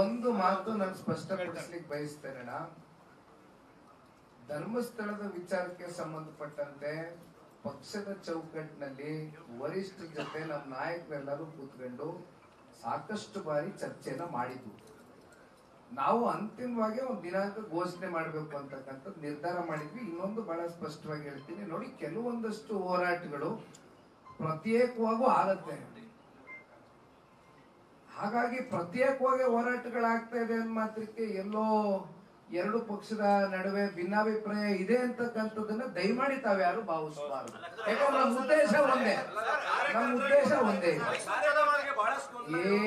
ಒಂದು ಮಾತು ನಾನು ಸ್ಪಷ್ಟಪಡಿಸ್ಲಿಕ್ಕೆ ಬಯಸ್ತೇನೆ ಧರ್ಮಸ್ಥಳದ ವಿಚಾರಕ್ಕೆ ಸಂಬಂಧಪಟ್ಟಂತೆ ಪಕ್ಷದ ಚೌಕಟ್ಟಿನಲ್ಲಿ ವರಿಷ್ಠರ ಜೊತೆ ನಮ್ಮ ನಾಯಕರೆಲ್ಲರೂ ಕೂತ್ಕೊಂಡು ಸಾಕಷ್ಟು ಬಾರಿ ಚರ್ಚೆನ ಮಾಡಿದ್ವು. ನಾವು ಅಂತಿಮವಾಗಿ ಒಂದು ದಿನಾಂಕ ಘೋಷಣೆ ಮಾಡಬೇಕು ಅಂತಕ್ಕಂಥದ್ದು ನಿರ್ಧಾರ ಮಾಡಿದ್ವಿ. ಇನ್ನೊಂದು ಬಹಳ ಸ್ಪಷ್ಟವಾಗಿ ಹೇಳ್ತೀನಿ. ನೋಡಿ, ಕೆಲವೊಂದಷ್ಟು ಹೋರಾಟಗಳು ಪ್ರತ್ಯೇಕವಾಗೂ ಆಗತ್ತೆ. ಹಾಗಾಗಿ ಪ್ರತ್ಯೇಕವಾಗಿ ಹೋರಾಟಗಳಾಗ್ತಾ ಇದೆ ಅನ್ನೋ ಮಾತ್ರಕ್ಕೆ ಎಲ್ಲೋ ಎರಡು ಪಕ್ಷದ ನಡುವೆ ಭಿನ್ನಾಭಿಪ್ರಾಯ ಇದೆ ಅಂತಕ್ಕಂಥದ್ದನ್ನ ದಯಮಾಡಿ ತಾವ್ಯಾರು ಭಾವಿಸಬಾರದು. ಯಾಕಂದ್ರೆ ನಮ್ಮ ಉದ್ದೇಶ ಒಂದೇ. ನಮ್ಮ ಉದ್ದೇಶ ಒಂದೇ.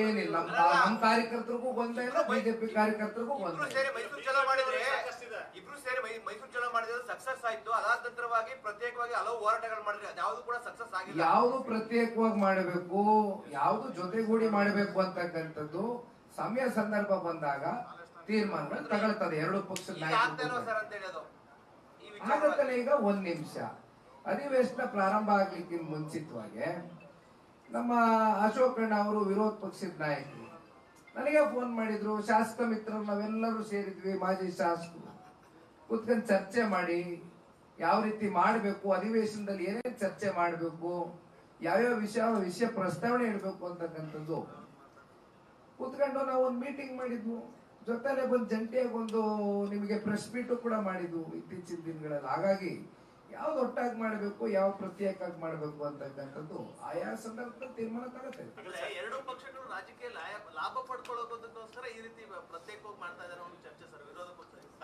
ಏನಿಲ್ಲ, ನಮ್ಮ ಕಾರ್ಯಕರ್ತರಿಗೂ ಒಂದೇ ಇಲ್ಲ, ಬಿಜೆಪಿ ಕಾರ್ಯಕರ್ತರಿಗೂ ಇಬ್ರು ನಂತರವಾಗಿ ಪ್ರತ್ಯೇಕವಾಗಿ ಹಲವು ಹೋರಾಟಗಳು ಮಾಡಿದ್ರೆ ಅದ್ಯಾವುದು ಕೂಡ ಸಕ್ಸಸ್ ಆಗಿಲ್ಲ. ಯಾವುದು ಪ್ರತ್ಯೇಕವಾಗಿ ಮಾಡಬೇಕು ಯಾವುದು ಜೊತೆಗೂಡಿ ಮಾಡಬೇಕು ಅಂತಕ್ಕಂಥದ್ದು ಸಮಯ ಸಂದರ್ಭ ಬಂದಾಗ ತೀರ್ಮಾನಗಳು ತಗೊಳ್ತದೆ ಎರಡು ಪಕ್ಷದ ಈಗ ನಾಯಕರು ಒಂದ್ ನಿಮಿಷ. ಅಧಿವೇಶನ ಪ್ರಾರಂಭ ಆಗ್ಲಿಕ್ಕಿಂತ ಮುಂಚಿತವಾಗಿ ನಮ್ಮ ಅಶೋಕಣ್ಣ ಅವರು ವಿರೋಧ ಪಕ್ಷದ ನಾಯಕರು ನನಗೆ ಫೋನ್ ಮಾಡಿದ್ರು ಶಾಸಕ ಮಿತ್ರರು ನಾವೆಲ್ಲರೂ ಸೇರಿದ್ವಿ ಮಾಜಿ ಶಾಸಕರು. ಕೂತ್ಕೊಂಡು ಚರ್ಚೆ ಮಾಡಿ ಯಾವ ರೀತಿ ಮಾಡಬೇಕು, ಅಧಿವೇಶನದಲ್ಲಿ ಏನೇನು ಚರ್ಚೆ ಮಾಡಬೇಕು, ಯಾವ್ಯಾವ ವಿಷಯ ವಿಷಯ ಪ್ರಸ್ತಾವನೆ ಇಡಬೇಕು ಅಂತಕ್ಕಂಥದ್ದು. ಕೂತ್ಕೊಂಡು ನಾವು ಒಂದು ಮೀಟಿಂಗ್ ಮಾಡಿದ್ವು. ಜೊತೆಲೆ ಬಂದು ಜಂಟಿಯಾಗಿ ಒಂದು ನಿಮಗೆ ಪ್ರೆಸ್ ಮೀಟು ಕೂಡ ಮಾಡಿದ್ವು ಇತ್ತೀಚಿನ ದಿನಗಳಲ್ಲಿ. ಹಾಗಾಗಿ ಯಾವ್ದು ಒಟ್ಟಾಗಿ ಮಾಡಬೇಕು, ಯಾವ ಪ್ರತ್ಯೇಕವಾಗಿ ಮಾಡಬೇಕು ಅಂತಕ್ಕಂಥದ್ದು ಆಯಾ ಸಂದರ್ಭದಲ್ಲಿ ತೀರ್ಮಾನ ಅಂದ್ರೆ ಎರಡು ಪಕ್ಷಗಳು ರಾಜಕೀಯ ಲಾಭ ಪಡ್ಕೊಳ್ಳೋದಕ್ಕೋಸ್ಕರ ಈ ರೀತಿ